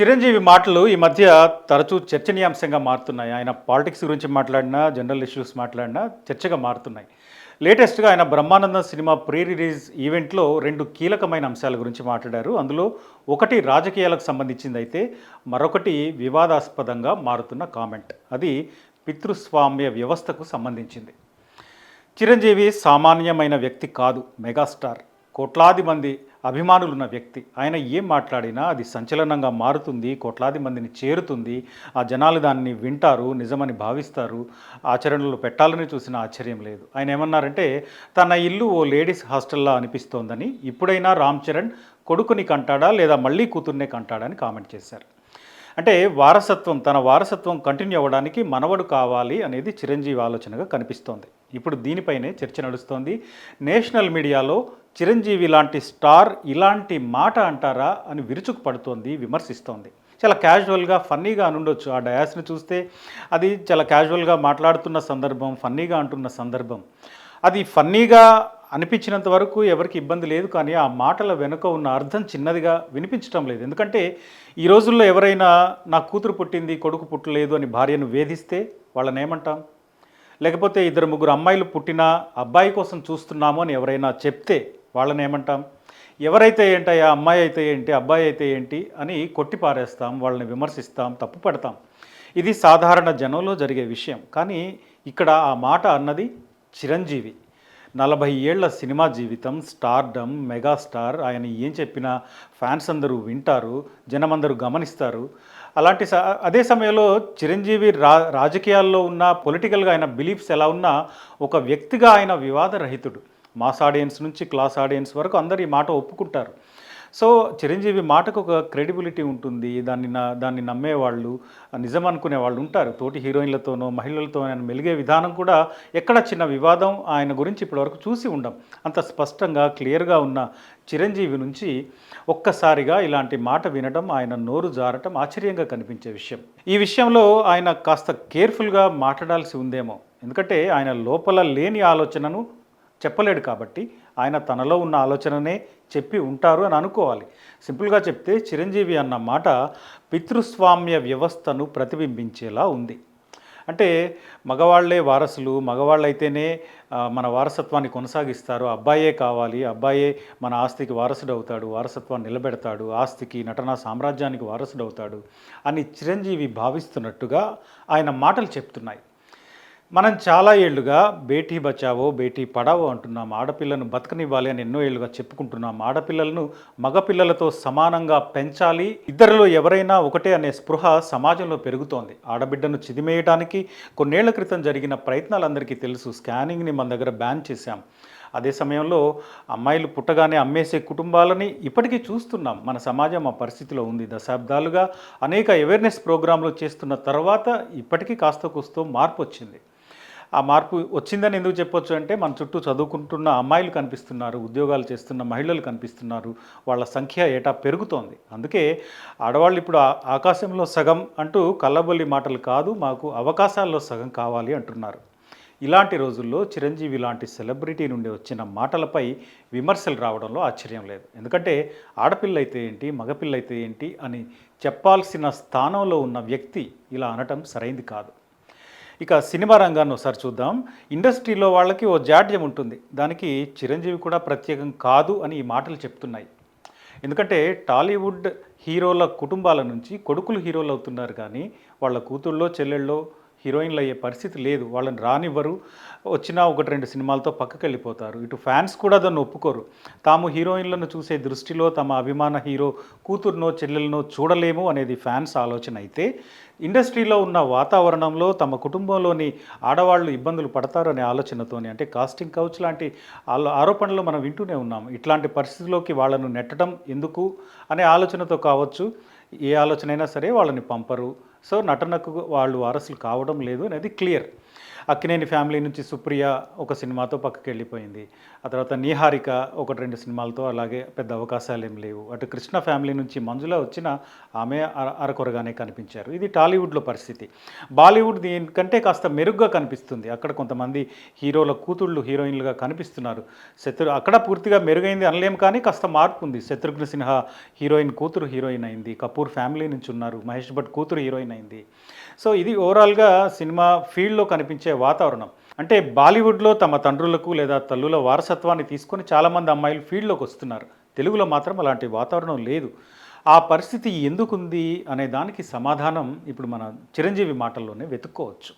చిరంజీవి మాటలు ఈ మధ్య తరచూ చర్చనీయాంశంగా మారుతున్నాయి. ఆయన పాలిటిక్స్ గురించి మాట్లాడినా జనరల్ ఇష్యూస్ మాట్లాడినా చర్చగా మారుతున్నాయి. లేటెస్ట్గా ఆయన బ్రహ్మానందం సినిమా ప్రీ రిలీజ్ ఈవెంట్లో రెండు కీలకమైన అంశాల గురించి మాట్లాడారు. అందులో ఒకటి రాజకీయాలకు సంబంధించింది అయితే మరొకటి వివాదాస్పదంగా మారుతున్న కామెంట్. అది పితృస్వామ్య వ్యవస్థకు సంబంధించింది. చిరంజీవి సామాన్యమైన వ్యక్తి కాదు మెగాస్టార్. కోట్లాది మంది అభిమానులున్న వ్యక్తి. ఆయన ఏం మాట్లాడినా అది సంచలనంగా మారుతుంది కోట్లాది మందిని చేరుతుంది ఆ జనాలు దాన్ని వింటారు నిజమని భావిస్తారు ఆచరణలో పెట్టాలని చూసిన ఆశ్చర్యం లేదు. ఆయన ఏమన్నారంటే తన ఇల్లు ఓ లేడీస్ హాస్టల్లా అనిపిస్తోందని ఇప్పుడైనా రామ్ చరణ్ కొడుకుని కంటాడా లేదా మళ్ళీ కూతుర్నే కంటాడా అని కామెంట్ చేశారు. అంటే వారసత్వం తన వారసత్వం కంటిన్యూ అవ్వడానికి మనవడు కావాలి అనేది చిరంజీవి ఆలోచనగా కనిపిస్తోంది. ఇప్పుడు దీనిపైనే చర్చ నడుస్తోంది. నేషనల్ మీడియాలో చిరంజీవి లాంటి స్టార్ ఇలాంటి మాట అంటారా అని విరుచుకు పడుతోంది విమర్శిస్తోంది. చాలా క్యాజువల్గా ఫన్నీగా అనుండొచ్చు. ఆ డయాస్ని చూస్తే అది చాలా క్యాజువల్గా మాట్లాడుతున్న సందర్భం ఫన్నీగా అంటున్న సందర్భం. అది ఫన్నీగా అనిపించినంత వరకు ఎవరికి ఇబ్బంది లేదు కానీ ఆ మాటల వెనుక ఉన్న అర్థం చిన్నదిగా వినిపించడం లేదు. ఎందుకంటే ఈ రోజుల్లో ఎవరైనా నా కూతురు పుట్టింది కొడుకు పుట్టలేదు అని భార్యను వేధిస్తే వాళ్ళని ఏమంటాం లేకపోతే ఇద్దరు ముగ్గురు అమ్మాయిలు పుట్టిన అబ్బాయి కోసం చూస్తున్నాము అని ఎవరైనా చెప్తే వాళ్ళని ఏమంటాం? ఎవరైతే ఏంటయ్యా అమ్మాయి అయితే ఏంటి అబ్బాయి అయితే ఏంటి అని కొట్టి పారేస్తాం వాళ్ళని విమర్శిస్తాం తప్పు పడతాం. ఇది సాధారణ జనంలో జరిగే విషయం. కానీ ఇక్కడ ఆ మాట అన్నది చిరంజీవి. నలభై ఏళ్ళ సినిమా జీవితం స్టార్డమ్ మెగాస్టార్ ఆయన ఏం చెప్పినా ఫ్యాన్స్ అందరూ వింటారు జనమందరూ గమనిస్తారు. అలాంటి స అదే సమయంలో చిరంజీవి రా రాజకీయాల్లో ఉన్న పొలిటికల్గా ఆయన బిలీఫ్స్ ఎలా ఉన్నా ఒక వ్యక్తిగా ఆయన వివాదరహితుడు. మాస్ ఆడియన్స్ నుంచి క్లాస్ ఆడియన్స్ వరకు అందరు ఈ మాట ఒప్పుకుంటారు. సో చిరంజీవి మాటకు ఒక క్రెడిబిలిటీ ఉంటుంది. దాన్ని నా దాన్ని నమ్మేవాళ్ళు నిజం అనుకునే వాళ్ళు ఉంటారు. తోటి హీరోయిన్లతోనో మహిళలతో ఆయన మెలిగే విధానం కూడా ఎక్కడ చిన్న వివాదం ఆయన గురించి ఇప్పటివరకు చూసి ఉండం. అంత స్పష్టంగా క్లియర్గా ఉన్న చిరంజీవి నుంచి ఒక్కసారిగా ఇలాంటి మాట వినడం ఆయన నోరు జారటం ఆశ్చర్యంగా కనిపించే విషయం. ఈ విషయంలో ఆయన కాస్త కేర్ఫుల్గా మాట్లాడాల్సి ఉందేమో. ఎందుకంటే ఆయన లోపల లేని ఆలోచనను చెప్పలేడు కాబట్టి ఆయన తనలో ఉన్న ఆలోచననే చెప్పి ఉంటారు అని అనుకోవాలి. సింపుల్గా చెప్తే చిరంజీవి అన్న మాట పితృస్వామ్య వ్యవస్థను ప్రతిబింబించేలా ఉంది. అంటే మగవాళ్ళే వారసులు మగవాళ్ళైతేనే మన వారసత్వాన్ని కొనసాగిస్తారు. అబ్బాయే కావాలి అబ్బాయే మన ఆస్తికి వారసుడు అవుతాడు వారసత్వాన్ని నిలబెడతాడు ఆస్తికి నటనా సామ్రాజ్యానికి వారసుడు అవుతాడు అని చిరంజీవి భావిస్తున్నట్టుగా ఆయన మాటలు చెప్తున్నాయి. మనం చాలా ఏళ్ళుగా బేటీ బచావో బేటీ పడావో అంటున్నాం. ఆడపిల్లను బతకనివ్వాలి అని ఎన్నో ఏళ్ళుగా చెప్పుకుంటున్నాం. ఆడపిల్లలను మగపిల్లలతో సమానంగా పెంచాలి. ఇద్దరిలో ఎవరైనా ఒకటే అనే స్పృహ సమాజంలో పెరుగుతోంది. ఆడబిడ్డను చిదిమేయడానికి కొన్నేళ్ళ క్రితం జరిగిన ప్రయత్నాలు అందరికీ తెలుసు. స్కానింగ్ని మన దగ్గర బ్యాన్ చేశాం. అదే సమయంలో అమ్మాయిలు పుట్టగానే అమ్మేసే కుటుంబాలని ఇప్పటికీ చూస్తున్నాం. మన సమాజం ఆ పరిస్థితిలో ఉంది. దశాబ్దాలుగా అనేక అవేర్నెస్ ప్రోగ్రాంలు చేస్తున్న తర్వాత ఇప్పటికీ కాస్త కూస్తో మార్పు వచ్చింది. ఆ మార్పు వచ్చిందని ఎందుకు చెప్పొచ్చు అంటే మన చుట్టూ చదువుకుంటున్న అమ్మాయిలు కనిపిస్తున్నారు ఉద్యోగాలు చేస్తున్న మహిళలు కనిపిస్తున్నారు వాళ్ళ సంఖ్య ఏటా పెరుగుతోంది. అందుకే ఆడవాళ్ళు ఇప్పుడు ఆకాశంలో సగం అంటూ కల్లబొల్లి మాటలు కాదు మాకు అవకాశాల్లో సగం కావాలి అంటున్నారు. ఇలాంటి రోజుల్లో చిరంజీవి లాంటి సెలబ్రిటీ నుండి వచ్చిన మాటలపై విమర్శలు రావడంలో ఆశ్చర్యం లేదు. ఎందుకంటే ఆడపిల్ల అయితే ఏంటి మగపిల్ల అయితే ఏంటి అని చెప్పాల్సిన స్థానంలో ఉన్న వ్యక్తి ఇలా అనటం సరైంది కాదు. ఇక సినిమా రంగాన్ని ఒకసారి చూద్దాం. ఇండస్ట్రీలో వాళ్ళకి ఓ జాడ్యం ఉంటుంది. దానికి చిరంజీవి కూడా ప్రత్యేకం కాదు అని ఈ మాటలు చెప్తున్నాయి. ఎందుకంటే టాలీవుడ్ హీరోల కుటుంబాల నుంచి కొడుకులు హీరోలు అవుతున్నారు కానీ వాళ్ళ కూతుళ్ళో చెల్లెళ్ళో హీరోయిన్లు అయ్యే పరిస్థితి లేదు. వాళ్ళని రానివ్వరు. వచ్చినా ఒకటి రెండు సినిమాలతో పక్కకి వెళ్ళిపోతారు ఇటు ఫ్యాన్స్ కూడా దాన్ని ఒప్పుకోరు. తాము హీరోయిన్లను చూసే దృష్టిలో తమ అభిమాన హీరో కూతురునో చెల్లెలనో చూడలేము అనేది ఫ్యాన్స్ ఆలోచన అయితే ఇండస్ట్రీలో ఉన్న వాతావరణంలో తమ కుటుంబంలోని ఆడవాళ్ళు ఇబ్బందులు పడతారు అనే అంటే కాస్టింగ్ కౌచ్ లాంటి ఆలో- ఆరోపణలు మనం వింటూనే ఉన్నాం. ఇట్లాంటి పరిస్థితుల్లోకి వాళ్ళను నెట్టడం ఎందుకు అనే ఆలోచనతో కావచ్చు. ఏ ఆలోచన అయినా సరే వాళ్ళని పంపరు. సో నటనకు వాళ్ళు వారసులు కావడం లేదు అనేది క్లియర్. అక్కినేని ఫ్యామిలీ నుంచి సుప్రియ ఒక సినిమాతో పక్కకి వెళ్ళిపోయింది. ఆ తర్వాత నీహారిక ఒకటి రెండు సినిమాలతో అలాగే పెద్ద అవకాశాలు ఏం లేవు. అటు కృష్ణ ఫ్యామిలీ నుంచి మంజుల వచ్చిన ఆమె అర- అరకొరగానే కనిపించారు. ఇది టాలీవుడ్లో పరిస్థితి. బాలీవుడ్ దీనికంటే కాస్త మెరుగ్గా కనిపిస్తుంది. అక్కడ కొంతమంది హీరోల కూతుళ్ళు హీరోయిన్లుగా కనిపిస్తున్నారు. శత్రు అక్కడ పూర్తిగా మెరుగైంది అనలేం కానీ కాస్త మార్పు ఉంది. శత్రుఘ్న సిన్హా హీరోయిన్ కూతురు హీరోయిన్ అయింది. కపూర్ ఫ్యామిలీ నుంచి ఉన్నారు. మహేష్ భట్ కూతురు హీరోయిన్ అయింది సో ఇది ఓవరాల్గా సినిమా ఫీల్డ్లో కనిపించే వాతావరణం. అంటే బాలీవుడ్లో తమ తండ్రులకు లేదా తల్లుల వారసత్వాన్ని తీసుకొని చాలామంది అమ్మాయిలు ఫీల్డ్లోకి వస్తున్నారు. తెలుగులో మాత్రం అలాంటి వాతావరణం లేదు. ఆ పరిస్థితి ఎందుకుంది అనే దానికి సమాధానం ఇప్పుడు మన చిరంజీవి మాటల్లోనే వెతుక్కోవచ్చు.